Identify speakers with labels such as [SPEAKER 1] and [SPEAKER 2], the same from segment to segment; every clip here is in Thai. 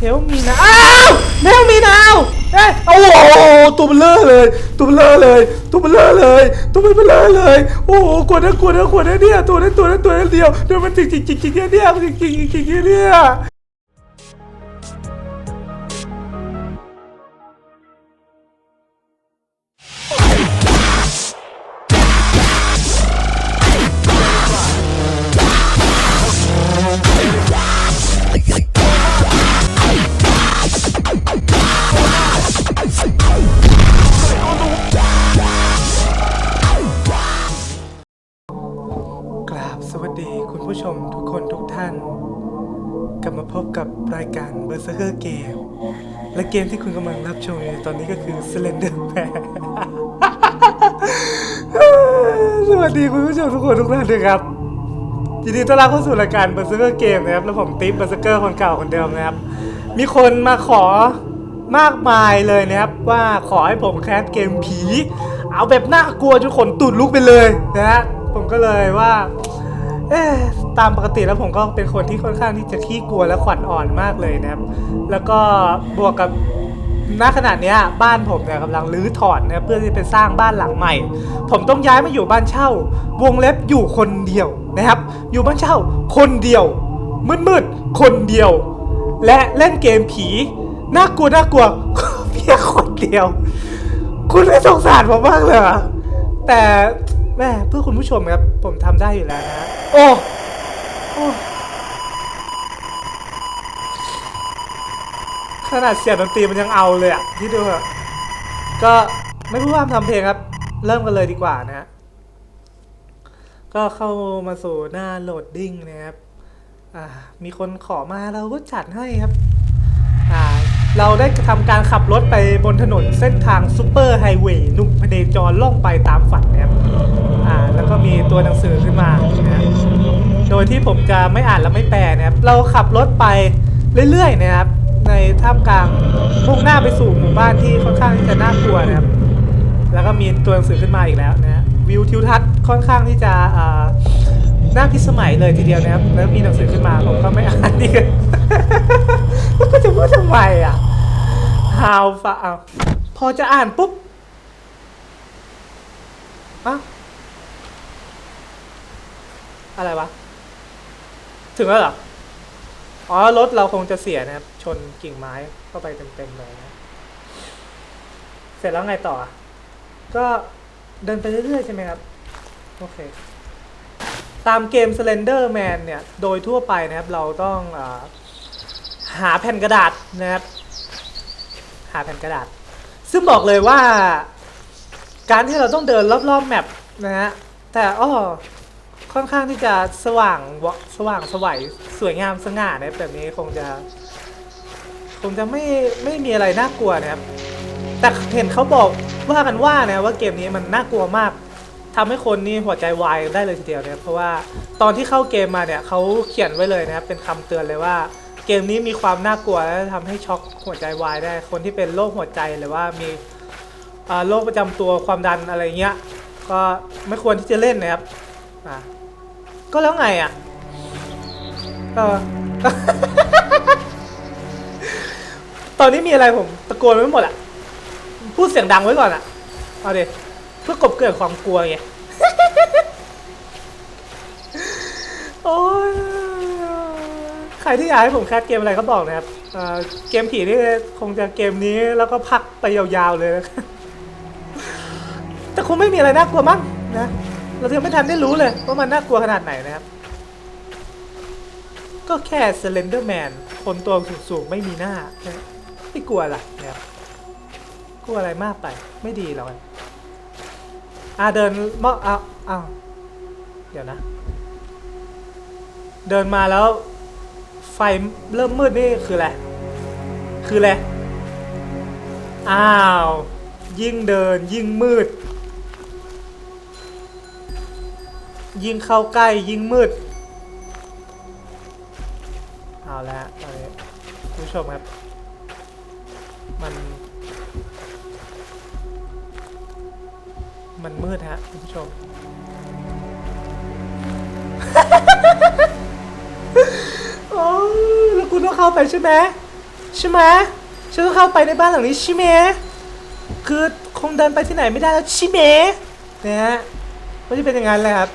[SPEAKER 1] เฮลมีนาอ้าวเฮลมีนาวเอ้ยโอ้โหตัวเบลเลอร์เลยตัวเบลเลอร์เลยตัวเบลเลอร์เลยตัวเบลเลอร์เลย โอ้โหกดนะกดนะกดนะเนี่ยตัวนั้นตัวนั้นตัวนั้นเดียวเดี๋ยวมันจริงจริงจริงจริงเนี่ยเนี่ยจิกจริงจริงจริงเนี่ย วัสดีคุณผู้ชมทุกคนทุกท่านด้วยครับยินดีต้อนรับเข้าสู่รายการ Berserker Game นะครับแล้วผมติ๊บ Berserker คนเก่าคนเดิมนะครับ มีคนมาขอมากมายเลยนะครับ ว่าขอให้ผมแคสเกมผี เอาแบบน่ากลัวจนขนตุดลุกไปเลยนะฮะผมก็เลยว่าเอ๊ตามปกติแล้วผมก็เป็นคนที่ค่อนข้างที่จะขี้กลัวและขวัญอ่อนมากเลยนะครับ แล้วก็บวกกับ ณขณะนี้บ้านผมเนี่ยกำลังรื้อถอนนะเพื่อที่จะไปสร้างบ้านหลังใหม่ ผมต้องย้ายมาอยู่บ้านเช่า วงเล็บอยู่คนเดียวนะครับ อยู่บ้านเช่า คนเดียว มืดๆคนเดียว และเล่นเกมผีน่ากลัวน่ากลัวเพียงคนเดียว คุณไม่สงสารผมบ้างเลยเหรอแต่แม่เพื่อคุณผู้ชมครับ ผมทำได้อยู่แล้วนะโอ้โอ้ ขนาดเสียงดนตรีมันยังเอาเลยอะที่ดูอะก็ไม่พูดว่าทำเพลงครับ เริ่มกันเลยดีกว่านะฮะก็เข้ามาสู่หน้าโหลดดิ้งนะครับอ่ามีคนขอมาเราก็จัดให้ครับอ่าเราได้ทำการขับรถไปบนถนนเส้นทางซูเปอร์ไฮเวย์หนุ่มพเนจรล่องไปตามฝันนะครับอ่าแล้วก็มีตัวหนังสือขึ้นมานะโดยที่ผมจะไม่อ่านและไม่แปลนะครับ เราขับรถไปเรื่อยๆนะครับ ในท่ามกลางมุ่งหน้าไปสู่หมู่บ้านที่ค่อนข้างที่จะน่ากลัวนะครับ แล้วก็มีตัวหนังสือขึ้นมาอีกแล้วนะวิวทิวทัศน์ค่อนข้างที่จะอ่าน่าพิสมัยเลยทีเดียวนะครับ แล้วมีหนังสือขึ้นมาผมก็ไม่อ่านนี่กันแล้วก็จะพูดทำไมอะ How far เอาพอจะอ่านปุ๊บอะอะไรวะ ถึงแล้วเหรอ อ๋อรถเราคงจะเสียนะครับ ชนกิ่งไม้เข้าไปเต็มๆเลยนะเสร็จแล้วไงต่อ ก็เดินไปเรื่อยๆใช่ไหมครับ โอเค ตามเกม Slender Man เนี่ย โดยทั่วไปนะครับ เราต้องอหาแผ่นกระดาษนะครับ หาแผ่นกระดาษ ซึ่งบอกเลยว่า การที่เราต้องเดินรอบๆแมปนะฮะ แต่อ้อ ค่อนข้างที่จะสว่างสว่างสวัยสวยงามสง่านะแบบนี้คงจะคงจะไม่ไม่มีอะไรน่ากลัวนะครับ แต่เห็นเขาบอกว่ากันว่านะว่าเกมนี้มันน่ากลัวมากทำให้คนนี่หัวใจวายได้เลยทีเดียวนะเพราะว่าตอนที่เข้าเกมมาเนี่ยเขาเขียนไว้เลยนะครับเป็นคำเตือนเลยว่า เกมนี้มีความน่ากลัวและทำให้ช็อกหัวใจวายได้ คนที่เป็นโรคหัวใจหรือว่ามีโรคประจำตัวความดันอะไรเงี้ยก็ไม่ควรที่จะเล่นนะครับอะ ก็แล้วไงอะเออ ตอนนี้มีอะไรผมตะโกนไม่หมดอะ พูดเสียงดังไว้ก่อนอะ เอาดิเพื่อกลบเกลื่อนความกลัวไง โอ้ยใครที่อยากให้ผมแคสเกมอะไรก็บอกนะครับเอ่อเกมผีนี่คงจะเกมนี้แล้วก็พักไปยาวๆเลยนะแต่คงไม่มีอะไรน่ากลัวมั้งนะ เรายังไม่ทันได้รู้เลยว่ามันน่ากลัวขนาดไหนนะครับ ก็แค่ Slender Man คนตัวสูงๆ ไม่มีหน้า ไม่กลัวหรอกนะครับกลัวอะไรมากไป ไม่ดีหรอกอะเดินมออ้าวอ้าเดี๋ยวนะ เดินมาแล้ว ไฟเริ่มมืดนี่คืออะไร คืออะไร อ้าว ยิ่งเดินยิ่งมืด ยิ่งเข้าใกล้ยิ่งมืด เอาละตอนนี้คุณผู้ชมครับ มัน มันมืดฮะคุณผู้ชม โอ้ยแล้วคุณต้องเข้าไปใช่ไหมใช่ไหมฉันต้องเข้าไปในบ้านหลังนี้ใช่ไหมคือคงเดินไปที่ไหนไม่ได้แล้วใช่ไหมนะฮะไม่ใช่เป็นอย่างนั้นเลยครับ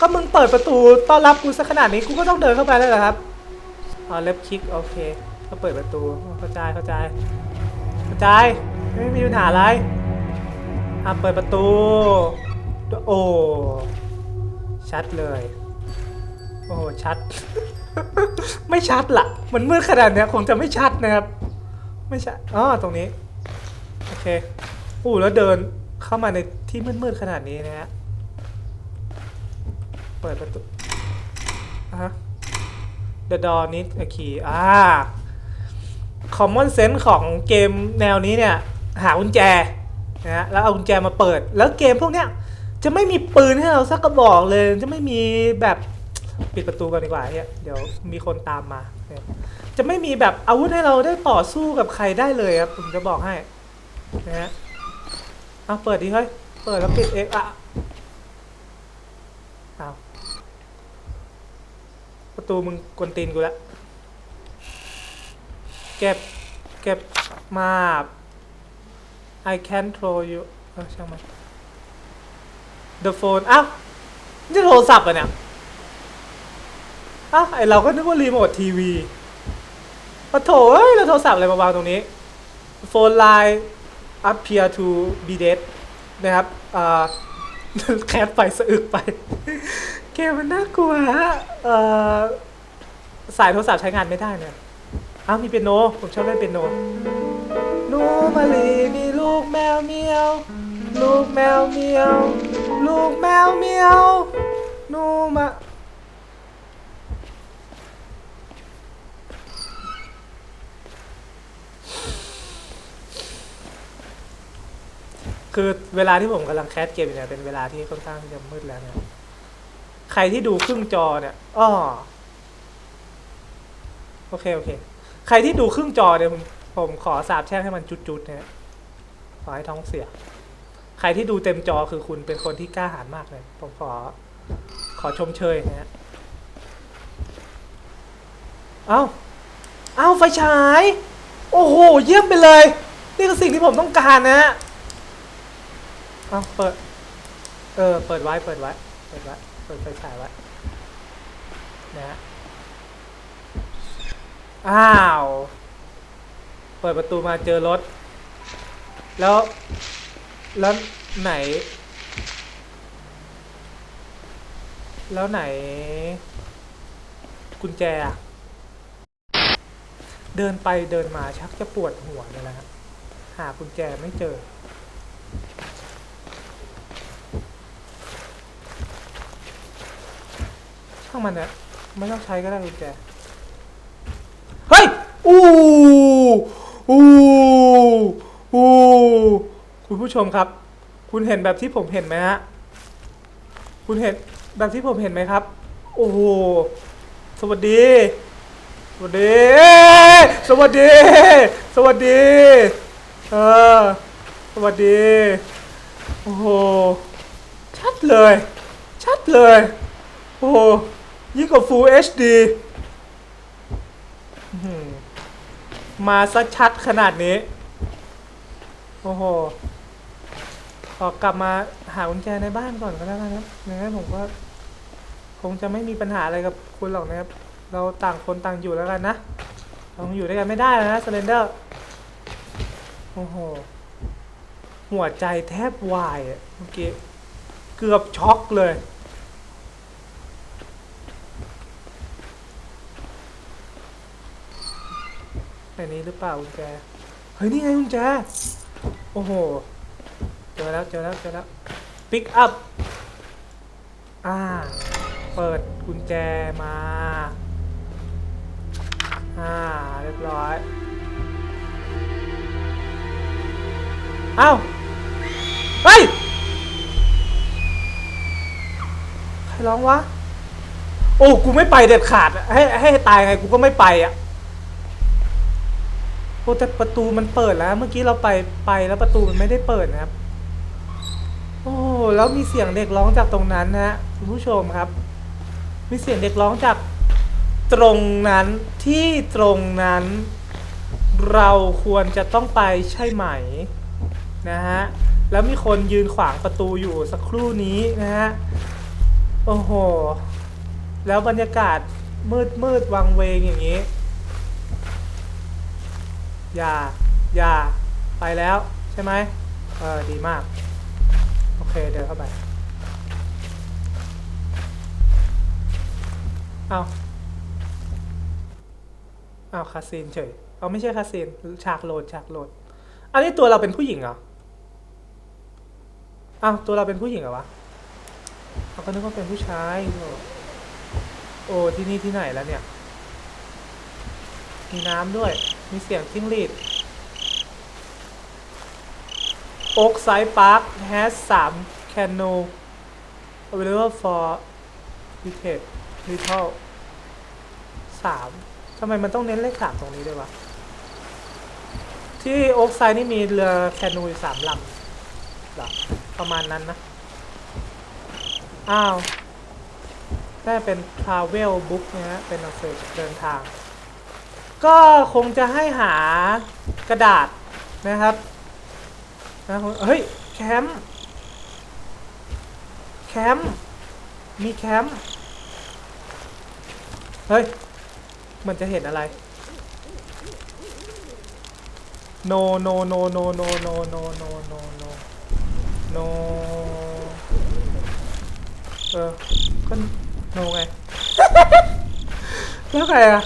[SPEAKER 1] ก็มึงเปิดประตูต้อนรับกูสักขนาดนี้กูก็ต้องเดินเข้าไปแล้วเหรอครับอ๋อเล็บคลิกโอเค ก็เปิดประตูเข้าใจเข้าใจเข้าใจไม่มีปัญหาอะไรอะเปิดประตู โอ้ชัดเลย โอ้ชัด ไม่ชัดละมันมืดขนาดเนี้ยคงจะไม่ชัดนะครับ ไม่ชัดอ๋อตรงนี้ โอเคอู้แล้วเดินเข้ามาในที่มืดๆขนาดนี้นะฮะ เปิดประตูอะฮะ The door needs a key อ่า common sense ของเกมแนวนี้เนี่ย หากุญแจนะฮะแล้วเอากุญแจมาเปิด แล้วเกมพวกเนี้ยจะไม่มีปืนให้เราสักกระบอกเลย จะไม่มีแบบปิดประตูกันดีกว่าเนี่ยเดี๋ยวมีคนตามมาเนี่ยจะไม่มีแบบอาวุธให้เราได้ต่อสู้กับใครได้เลยครับผมจะบอกให้นะฮะเอาเปิดดีเฮ้ยเปิดแล้วปิดเองอะเอาประ ตูมึงกวนตีนกูล้วเก็บเก็บมาบ I can throw you เออช่างมัน The phone อ้าวนี่โทรศัพท์อะเนี่ยอ้าวไอเราก็นึกว่ารีโมททีวีปะโถเอ้ยเราโทรศัพท์อะไรมาวางตรงนี้ Phone line appear to be dead นะครับอ่าแคสไปสะอึกไป กมมันน่ากลัวฮะเอ่อสายโทรศัพท์ใช้งานไม่ได้เนี่ยอ้าวมีเปียโน ผมชอบเล่นเปียโนหนูมาลีมีลูกแมวเมียว ลูกแมวเมียว ลูกแมวเมียวหนูมาคือเวลาที่ผมกำลังแคสเกมอยู่เนี่ยเป็นเวลาที่ค่อนข้างจะมืดแล้วเนี่ย ใครที่ดูครึ่งจอเนี่ยอ้อโอเค โอเค ใครที่ดูครึ่งจอเนี่ยผมผมขอสาบแช่งให้มันจุดๆนะฮะขอให้ท้องเสีย ใครที่ดูเต็มจอคือคุณเป็นคนที่กล้าหาญมากเลย ผมขอ ขอชมเชยนะฮะเอ้า เอ้าไฟฉาย โอ้โห เยี่ยมไปเลย นี่คือสิ่งที่ผมต้องการนะฮะเอ้า เปิด เออ เปิดไว้ เปิดไว้ เปิดไว้ ปิดไฟฉายไว้นะฮะอ้าว เปิดประตูมาเจอรถ แล้ว แล้วไหน แล้วไหน กุญแจ เดินไปเดินมาชักจะปวดหัวเลยนะครับหากุญแจไม่เจอ ช่างมันนะไม่ต้องใช้ก็ได้กุญแจเฮ้ยอู้อู้อู้คุณผู้ชมครับ คุณเห็นแบบที่ผมเห็นไหมฮะคุณเห็นแบบที่ผมเห็นไหมครับ โอ้โหสวัสดี สวัสดี สวัสดี สวัสดี เออ สวัสดี โอ้โห ชัดเลย ชัดเลย โอ้โห ยิ่งกว่า Full HD มาซะชัดขนาดนี้ โอ้โหขอกลับมาหากุญแจในบ้านก่อนก็แล้วกันครับไม่งั้นผมก็คงจะไม่มีปัญหาอะไรกับคุณหรอกนะครับ เราต่างคนต่างอยู่แล้วกันนะเราอยู่ด้วยกันไม่ได้แล้วนะสเลนเดอร์ โอ้โห หัวใจแทบวายเมื่อกี้ เกือบช็อกเลย ในนี้หรือเปล่ากุญแจ เฮ้ย นี่ไงกุญแจ โอ้โห เจอแล้วเจอแล้วเจอแล้วปิกอัพ อ่า เปิดกุญแจมา อ่า เรียบร้อยเอ้าเฮ้ย ใครร้องวะ โอ้ กูไม่ไปเด็ดขาด ให้ให้ตายไง กูก็ไม่ไปอะ อ้แต่ประตูมันเปิดแล้ว เมื่อกี้เราไปไปแล้วประตูมันไม่ได้เปิดนะครับ โอ้แล้วมีเสียงเด็กร้องจากตรงนั้นนะฮะคุณผู้ชมครับ มีเสียงเด็กร้องจากตรงนั้นที่ตรงนั้น เราควรจะต้องไปใช่ไหมนะฮะแล้วมีคนยืนขวางประตูอยู่สักครู่นี้นะฮะโอ้โห แล้วบรรยากาศมืดมืดวังเวงอย่างนี้ อย่า อย่า ไปแล้ว ใช่ไหมเออ ดีมาก โอเค เดินเข้าไป เอาเอาคาซีนเฉย เอาไม่ใช่คาซีนฉากโหลด ฉากโหลด อันนี้ตัวเราเป็นผู้หญิงเหรออ้าวตัวเราเป็นผู้หญิงเหรอวะเราก็นึกว่าเป็นผู้ชาย โอ้โอ้ที่นี่ที่ไหนแล้วเนี่ย มีน้ำด้วย มีเสียงจิ้งหรีด Oak Side Park has 3 canoe available for retreat little สามทำไมมันต้องเน้นเลขสามตรงนี้ด้วยวะ ที่โอ๊กไซด์นี่มีเรือแคนูอยู่สามลำหรอประมาณนั้นนะ อ้าวน่เป็น travel book นะฮะ เป็นหนังสือเดินทาง ก็คงจะให้หากระดาษนะครับนะเฮ้ยแคมป์แคมป์มีแคมป์เฮ้ยมันจะเห็นอะไร no no no no no no no no no no no เออก็ no ไง แล้วไงอะ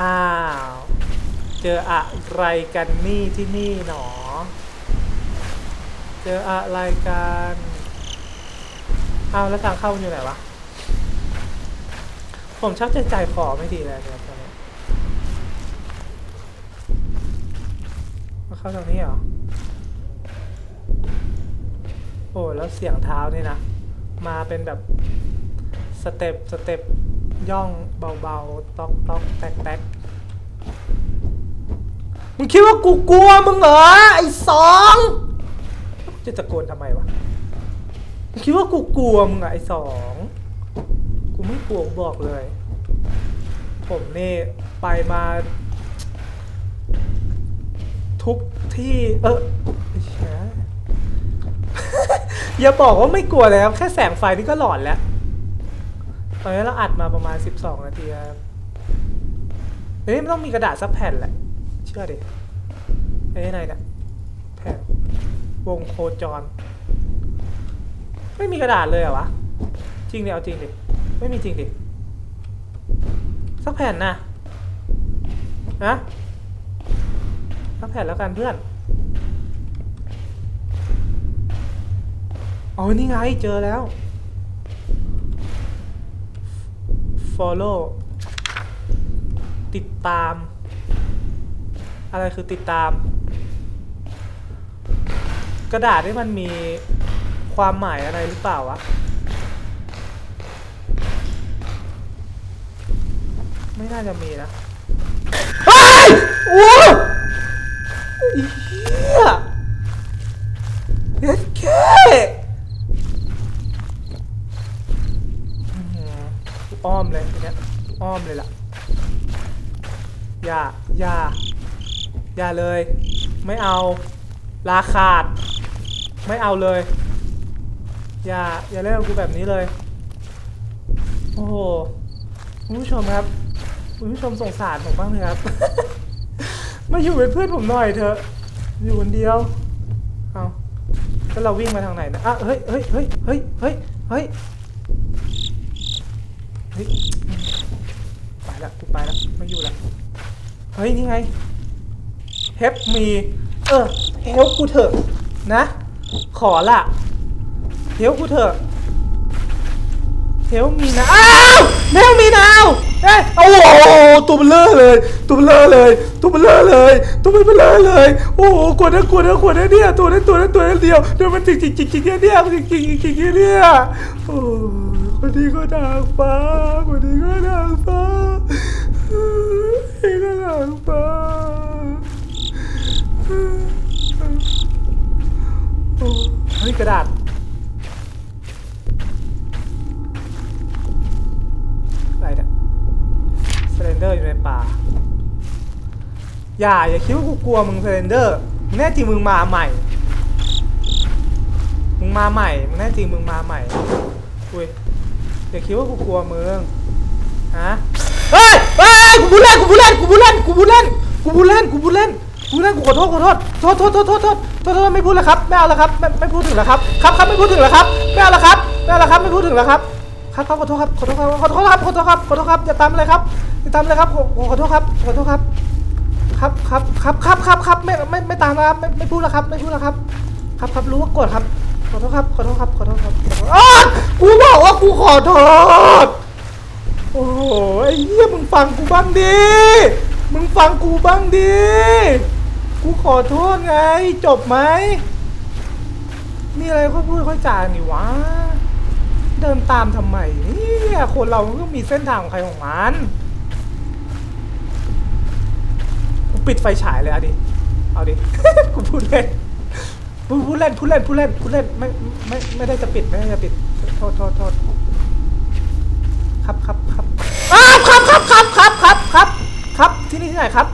[SPEAKER 1] อ้าว เจออะไรกันนี่ที่นี่หนอ เจออะไรกันอ้าวแล้วทางเข้ามันอยู่ไหนวะ ผมชักจะใจคอไม่ดีแล้วเนี่ยตอนนี้มาเข้าทางนี้เหรอ โอ้แล้วเสียงเท้านี่นะ มาเป็นแบบ สเต็ปสเต็ป ย่องเบาๆต๊อกต๊อกแตกแตกมึงคิดว่ากูกลัวมึงเหรอไอ้สองจะตะโกนทำไมวะมึงคิดว่ากูกลัวมึงเหรอไอ้สองกูไม่กลัวบอกเลย ผมนี่ไปมา ทุกที่เอออยอย่าบอกว่าไม่กลัวเลยครับแค่แสงไฟนี่ก็หลอนแล้ว ตอนนี้เราอัดมาประมาณ 12 นาทีครับเฮ้ยมันต้องมีกระดาษสักแผ่นแหละ เชื่อดิเอ้ยไหนเนี่ยแผ่นวงโคจร ไม่มีกระดาษเลยเหรอวะ จริงดิเอาจริงดิ ไม่มีจริงดิ สักแผ่นนะนะสักแผ่นแล้วกันเพื่อนอ๋อนี่ไงเจอแล้ว follow ติดตาม อะไรคือติดตาม กระดาษนี่มันมีความหมายอะไรหรือเปล่าวะ ไม่น่าจะมีนะเฮ้ยโอ้ยเด็ดแค่อื้อหือกู อ้อมเลยทีเนี้ยอ้อมเลยล่ะ อย่า อย่า อย่าเลย ไม่เอา ลาขาด ไม่เอาเลย อย่า อย่าเล่นกับกูแบบนี้เลย โอ้โหคุณผู้ชมครับ คุณผู้ชมสงสารผมบ้างไหมครับ มาอยู่เป็นเพื่อนผมหน่อยเถอะ อยู่คนเดียว เอาแล้วเราวิ่งมาทางไหนนะอะเฮ้ยเฮ้ยเฮ้ยเฮ้ยเฮ้ยเฮ้ย ฮ้ยไปละกูไปละไม่อยู่ละเฮ้ยนี่ไงเฮปมีเออเฮลกูเถอะนะ ขอละเฮลกูเถอะเฮลมีนะอ้าวเฮลมีนาวเอ้ยโอ้โหตัวเบลอเลยตัวเบลอเลยตัวเบลอเลยตัวเบลอเลยโอ้โหกดนะกดนะกดนะเนี่ยตัวนั้นตัวนั้นตัวนั้นเดียวเดี๋ยวมันจริงจริงจริงเนี่ยเนี่ยจริงจริงจริงเนี่ยโอ้ คนนี้ก็นางฟ้าคนนี้ก็นางฟ้าคนนี้ก็นางฟ้าโอ้เฮ้ยกระดาษอะไรเนี่ยสเลนเดอร์อยู่ในป่า อย่าอย่าคิดว่ากูกลัวมึงเซเลนเดอร์มึงแน่จริงมึงมาใหม่ มึงมาใหม่ มึงแน่จริงมึงมาใหม่ อุ้ย อย่าคิดว่ากูกลัวมึงฮะเฮ้ยเฮ้ยกูบูลเล่นกูบูลเล่นกูบูลเล่นกูบูลเล่นกูบูลเล่นกูบูลเล่นกูเล่นกูขอโทษขอโทษโทษโทษโทษโทษโทษโทษโทษไม่พูดแล้วครับไม่เอาแล้วครับไม่ไม่พูดถึงแล้วครับครับครับไม่พูดถึงแล้วครับไม่เอาแล้วครับไม่เอาแล้วครับไม่พูดถึงแล้วครับครับครับขอโทษครับขอโทษครับขอโทษครับขอโทษครับขอโทษครับอย่าตามเลยครับอย่าตามเลยครับขอขอโทษครับขอโทษครับครับครับครับครับครับครับไม่ไม่ไม่ตามแล้วครับไม่ไม่พูดแล้วครับไม่พูดแล้วครับ ครับครับรู้ว่ากรธครับ ขอโทษครับ ขอโทษครับ ขอโทษครับขอโทษอ้ากูบอกว่ากูขอโทษ โอ้โหไอ้เหี้ยมึงฟังกูบ้างดิ มึงฟังกูบ้างดิ กูขอโทษไง จบไหม มีอะไรค่อยพูดค่อยจานี่วะ เดินตามทำไมเนี่ยคนเรามันก็มีเส้นทางของใครของมันกูปิดไฟฉายเลยอะดิ เอาดิ กูพูดเล่น พูดเล่นพูดเล่นพูดเล่นพูดเล่นไม่ไม่ไม่ได้จะปิดไม่ได้จะปิดโทษโทษโทษครับครับครับอ้าวครับครับครับครับครับครับ ครับที่นี่ที่ไหนครับ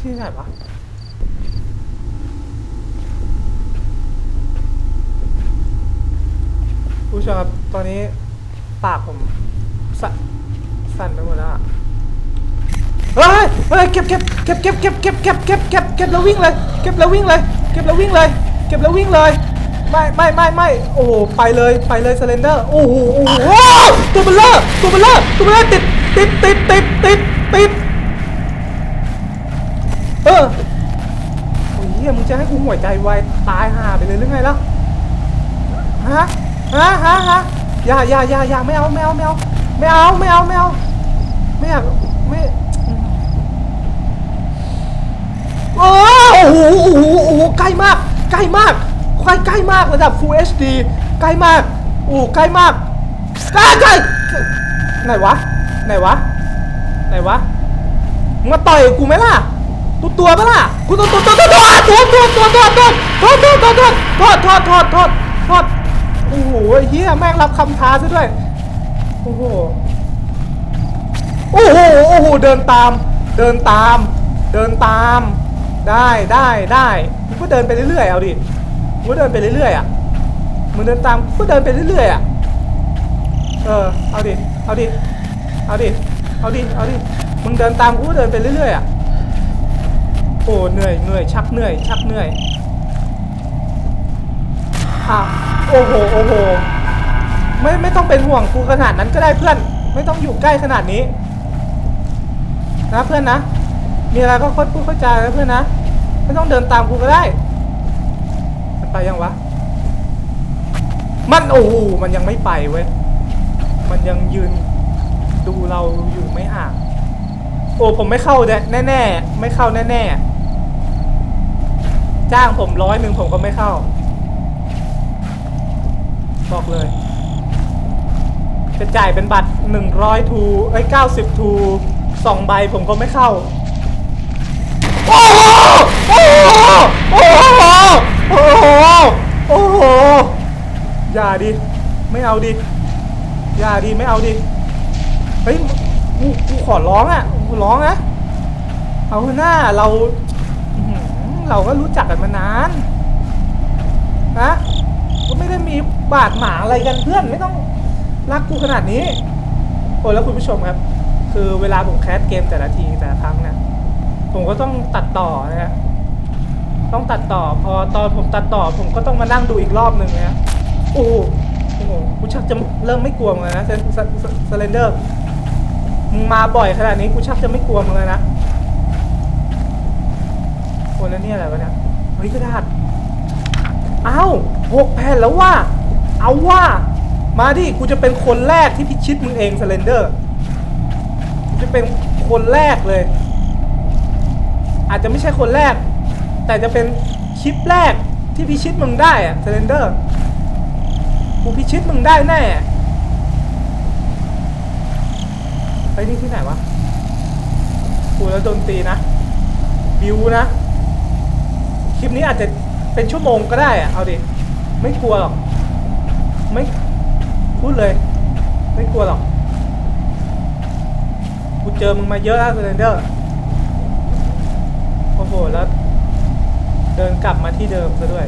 [SPEAKER 1] ที่ไหนวะผู้ชมครับตอนนี้ปากผมสั่นสั่นไปหมดแล้วอะ เฮ้ยเฮ้ยเก็บเก็บเก็บเก็บเก็บเก็บเก็บเก็บเก็บเก็บแล้ววิ่งเลยเก็บแล้ววิ่งเลยเก็บแล้ววิ่งเลยเก็บแล้ววิ่งเลยไม่ไม่ไม่ไม่โอ้โหไปเลยไปเลยสเลนเดอร์โอ้โหโอ้โหตัวเบลเลอร์ตัวเบลเลอร์ตัวเบลเลอร์ติดติดติดติดติดติดเออโอ้ยเฮียมึงจะให้กูหัวใจวายตายห่าไปเลยหรือไงล่ะฮะฮะฮะฮะอย่าอย่าอย่าอย่าไม่เอาไม่เอาไม่เอาไม่เอาไม่เอาไม่เอาไม่อยากไม่ โอ้โหโอ้โหโอ้โหใกล้มาก ใกล้มากใกล้ใกล้มากระดับ Full HD ใกล้มากโอ้ใกล้มากใกล้ใกล้ไหนวะไหนวะไหนวะมึงมาต่อยกูไหมล่ะตัวตัวปะล่ะกูตัวตัวตัวตัวตัวตัวตัวตัวตัวตัวตัวตัวตัวตัวตัวตัวตัวตัวตัวโอ้โหเฮียแม่งรับคำท้าซะด้วยโอ้โหโอ้โหโอ้โหเดินตาม เดินตาม เดินตาม ได้ได้ได้ก็เดินไปเรื่อยๆเอาดิก็เดินไปเรื่อยๆอะมึงเดินตามกูก็เดินไปเรื่อยๆอะเออเอาดิเอาดิเอาดิเอาดิเอาดิมึงเดินตามกูก็เดินไปเรื่อยๆอะโอ้เหนื่อยเหนื่อยชักเหนื่อยชักเหนื่อยอะโอ้โหโอ้โหไม่ไม่ต้องเป็นห่วงกูขนาดนั้นก็ได้เพื่อน ไม่ต้องอยู่ใกล้ขนาดนี้ นะเพื่อนนะ มีอะไรก็ค่อยพูดค่อยจานะเพื่อนนะ ไม่ต้องเดินตามกูก็ได้มันไปยังวะ มันโอ้โหมันยังไม่ไปเว้ย มันยังยืนดูเราอยู่ไม่ห่าง โอ้ผมไม่เข้าแน่แน่ไม่เข้าแน่แน่จ้างผมร้อยหนึ่งผมก็ไม่เข้า บอกเลย จะจ่ายเป็นบัตรหนึ่งร้อยทูไอ้เก้าสิบทูสองใบผมก็ไม่เข้า โอ้โหโอ้โห โอ้โห โอ้โห โอ้โห อย่าดิ ไม่เอาดิ อย่าดิ ไม่เอาดิ เฮ้ย กู กูขอร้องอะ กูร้องนะ เอาหน้าเรา เราก็รู้จักกันมานาน นะก็ไม่ได้มีบาดหมางอะไรกันเพื่อนไม่ต้องรักกูขนาดนี้ โอ้แล้วคุณผู้ชมครับ คือเวลาผมแคสเกมแต่ละทีแต่ละครั้งเนี่ยผมก็ต้องตัดต่อนะฮะ ต้องตัดต่อพอตอนผมตัดต่อผมก็ต้องมานั่งดูอีกรอบหนึ่งนะโอ้โหโอ้โหกูชักจะเริ่มไม่กลัวมึงแล้วนะเซนเซเลนเดอร์มึงมาบ่อยขนาดนี้กูชักจะไม่กลัวมึงเลยนะโอ้แล้วเนี่ยอะไรวะเนี่ยเฮ้ยกระดาษเอ้าหกแผ่นแล้วว่า เอาว่า มาดิกูจะเป็นคนแรกที่พิชิตมึงเองเลนเดอร์กูจะเป็นคนแรกเลย อาจจะไม่ใช่คนแรก แต่จะเป็นคลิปแรกที่พิชิตมึงได้อะสเลนเดอร์กูพิชิตมึงได้แน่ไปนี่ที่ไหนวะกูแล้วโดนตีนะ บิวนะ คลิปนี้อาจจะเป็นชั่วโมงก็ได้อะเอาดิ ไม่กลัวหรอก ไม่พูดเลย ไม่กลัวหรอก กูเจอมึงมาเยอะแล้วเซนเดอร์ โอ้โห แล้ว เดินกลับมาที่เดิมซะด้วย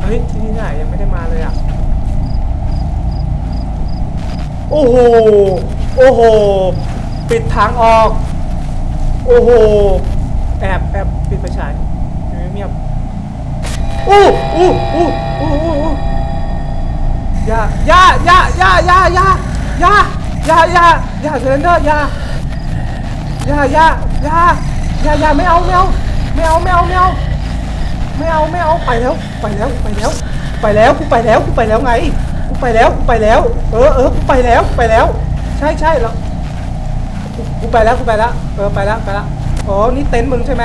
[SPEAKER 1] เฮ้ย ที่นี่ไหนยังไม่ได้มาเลยอะ โอ้โห โอ้โห ปิดทางออก โอ้โห แอบแอบปิดไฟฉายอยู่เงียบอู้อู้อู้อู้อู้อู้ยายายายายายายายายายาเซนเดอร์ยายายายา อย่าอย่าไม่เอาไม่เอาไม่เอาไม่เอาไม่เอาไม่เอาไม่เอาไปแล้วไปแล้วไปแล้ว ไปแล้วกูไปแล้วกูไปแล้วไงกูไปแล้วกูไปแล้ว เออเออกูไปแล้วไปแล้ว ใช่ใช่แล้วกูไปแล้วกูไปแล้วเออไปแล้วไปแล้วอ๋อนี่เต็นท์มึงใช่ไหม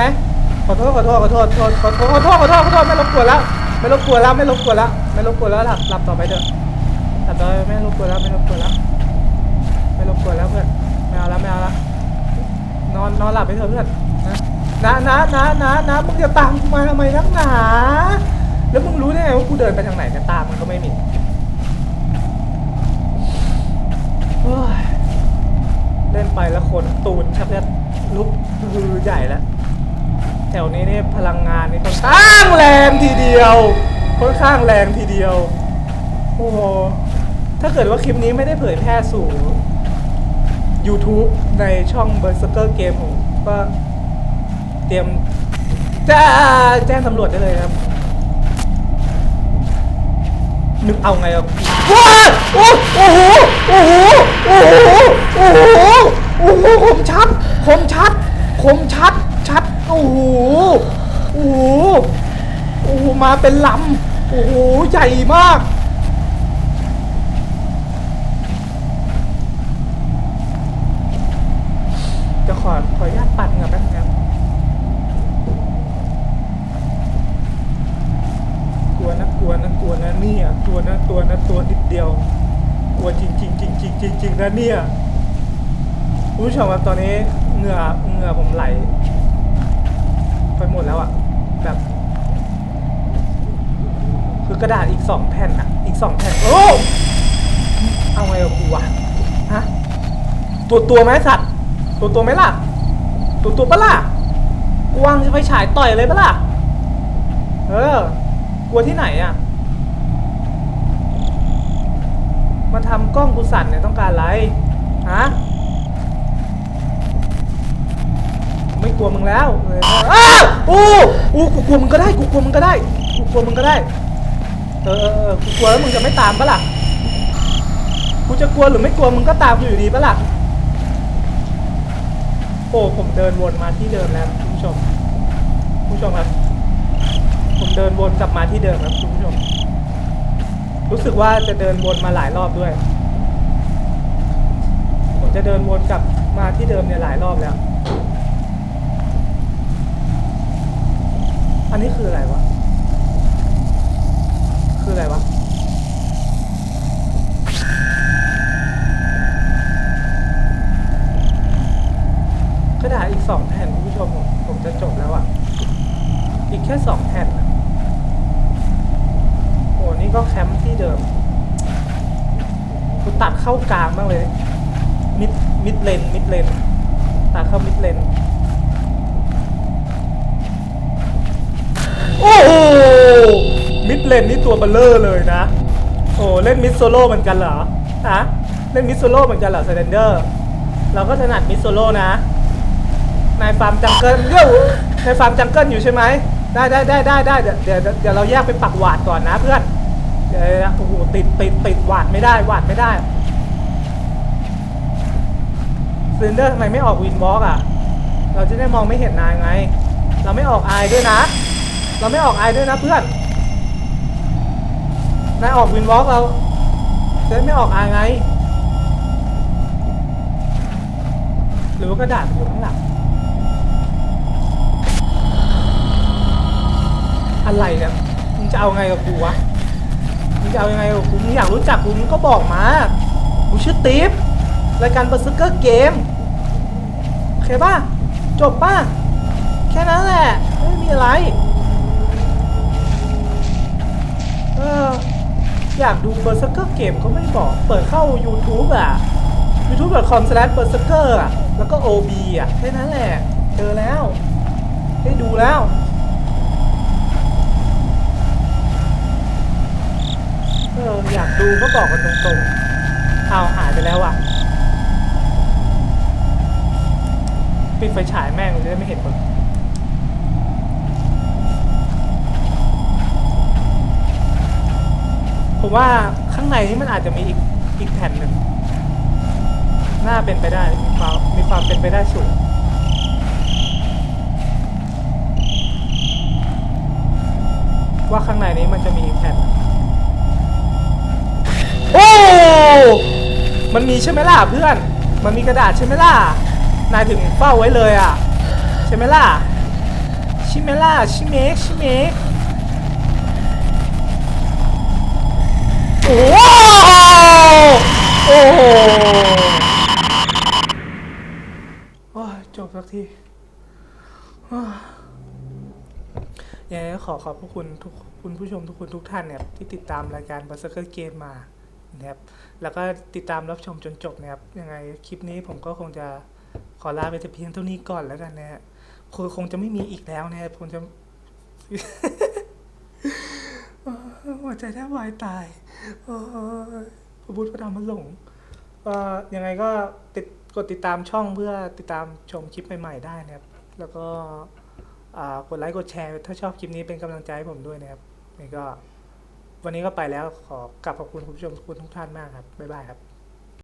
[SPEAKER 1] ขอโทษขอโทษขอโทษขอโทษขอโทษขอโทษขอโทษขอโทษไม่รบกวนแล้วไม่รบกวนแล้วไม่รบกวนแล้วไม่รบกวนแล้วหลับหลับต่อไปเถอะหลับต่อไปไม่รบกวนแล้วไม่รบกวนแล้วไม่รบกวนแล้วเพื่อนไม่เอาแล้วไม่เอาแล้วนอนนอนหลับไปเถอะเพื่อน นะนะนะนะนะมึงจะตามกูมาทำไมนักหนาแล้วมึงรู้ได้ไงว่ากูเดินไปทางไหนเนี่ยตามมันก็ไม่มีเล่นไปแล้วขนตูนชักจะลุกฮือใหญ่แล้วแถวนี้นี่พลังงานนี่ค่อนข้างแรงทีเดียวค่อนข้างแรงทีเดียว โอ้โหถ้าเกิดว่าคลิปนี้ไม่ได้เผยแพร่สู่ YouTube ในช่อง Berserker Game ผมก็ ตรียมจะแจ้งตำรวจได้เลยครับ นึกเอาไงอะว้าโอ้โอ้โห โอ้โห โอ้โห โอ้โห โอ้โหคมชัดคมชัดคมชัด ชัด โอ้โห โอ้โห โอ้โห มาเป็นลำ โอ้โห ใหญ่มากจะขอขออนุญาตปัดเหงื่อแป๊บนึงครับ ก ลัวนะกลัวนะกลัวนะเนี่ยกลัวนะตัวนะตัวนิดเดียว กลัวจริงจริงจริงจริงจริงจริงนะเนี่ยคุณผู้ชมครับตอนนี้เหงื่อเหงื่อผมไหลไปหมดแล้วอะแบบ คือกระดาษอีกสองแผ่นอะอีกสองแผ่นโอ้เอาไงกับกูวะฮะตัวตัวไหมสัตว์ตัวตัวไหมล่ะ ตัวตัวปะล่ะกวางจะไปฉายต่อยเลยปะล่ะ เออ กลัวที่ไหนอะ มาทำกล้องกูสั่นเนี่ยต้องการอะไร ฮะ ไม่กลัวมึงแล้วเลยอ้าวโอ้โอ้กูกลัวมึงก็ได้ กูกลัวมึงก็ได้ กูกลัวมึงก็ได้ เออเออกูกลัวแล้วมึงจะไม่ตามปะล่ะ กูจะกลัวหรือไม่กลัวมึงก็ตามกูอยู่ดีปะล่ะ โอ้ผมเดินวนมาที่เดิมแล้วคุณผู้ชมคุณผู้ชมครับ ผมเดินวนกลับมาที่เดิมครับคุณผู้ชม รู้สึกว่าจะเดินวนมาหลายรอบด้วย ผมจะเดินวนกลับมาที่เดิมเนี่ยหลายรอบแล้ว อันนี้คืออะไรวะ มิดเลนมิดเลนตัดเข้ามิดเลนโอ้โหมิดเลนนี่ตัวเบลเลอร์เลยนะ โอ้เล่นมิดโซโล่เหมือนกันเหรอฮะเล่นมิดโซโล่เหมือนกันเหรอเซเดนเดอร์เราก็ถนัดมิดโซโล่นะนายฟาร์มจังเกิลเดี๋ยวนายฟาร์มจังเกิลอยู่ใช่ไหมได้ได้ได้ได้ได้เดี๋ยวเดี๋ยวเราแยกไปปักหวาดก่อนนะเพื่อนเดี๋ยวโอ้โหติดติดติดหวาดไม่ได้หวาดไม่ได้ ซินเดอร์ทำไมไม่ออกวินวอล์กอะ เราจะได้มองไม่เห็นนายไง เราไม่ออกไอด้วยนะ เราไม่ออกไอด้วยนะเพื่อน นายออกวินวอล์กเราจะได้ไม่ออกไอไง หรือว่ากระดาษมันอยู่ข้างหลัง อะไรเนี่ยมึงจะเอาไงกับกูวะมึงจะเอายังไงกับกูมึงอยากรู้จักกูมึงก็บอกมา กูชื่อติ๊บ รายการเบอร์ซเกอร์เกมโอเคป่ะ จบป่ะ แค่นั้นแหละ ไม่มีอะไร เออ อยากดูเบอร์ e เกอร์เกมก็ไม่บอก เปิดเข้า YouTube อะ youtube.com/berserker อะ แล้วก็ OB อะ แค่นั้นแหละ เจอแล้ว ได้ดูแล้วเอออยากดูก็บอกกันตรงๆ เอาหายไปแล้วอะ ปิดไฟฉายแม่งเลยจะได้ไม่เห็นมึงผมว่าข้างในนี่มันอาจจะมีอีกอีกแผ่นหนึ่งน่าเป็นไปได้มีความมีความเป็นไปได้สูงว่าข้างในนี้มันจะมีแผ่น โอ้ มันมีใช่ไหมล่ะเพื่อน มันมีกระดาษใช่ไหมล่ะ นายถึงเฝ้าไว้เลยอะ ใช่ไหมล่ะใช่ไหมล่ะชิเมกชิเมกโอ้โหโอ้โหโอ้ยจบสักทีอยยังไงก็ขอขอบพระคุณทุกคุณผู้ชมทุกคนทุกท่านเนี่ยที่ติดตามรายการ b e r s e r k e r Game มานะครับแล้วก็ติดตามรับชมจนจบนะครับยังไงคลิปนี้ผมก็คงจะ ขอลาไปแต่เพียงเท่านี้ก่อนแล้วกันนะฮะคือคงจะไม่มีอีกแล้วนะผมจะหัวใจแทบวายตายพระพุทธพระธรรมพระสงฆ์ก็ยังไงก็ติดกดติดตามช่องเพื่อติดตามชมคลิปใหม่ๆได้นะครับ แล้วก็กดไลค์กดแชร์ ถ้าชอบคลิปนี้เป็นกำลังใจให้ผมด้วยนะครับนี่ก็วันนี้ก็ไปแล้วขอกลับขอบคุณคุณผู้ชมทุกคนทุกท่านมากครับ บ๊ายบายครับ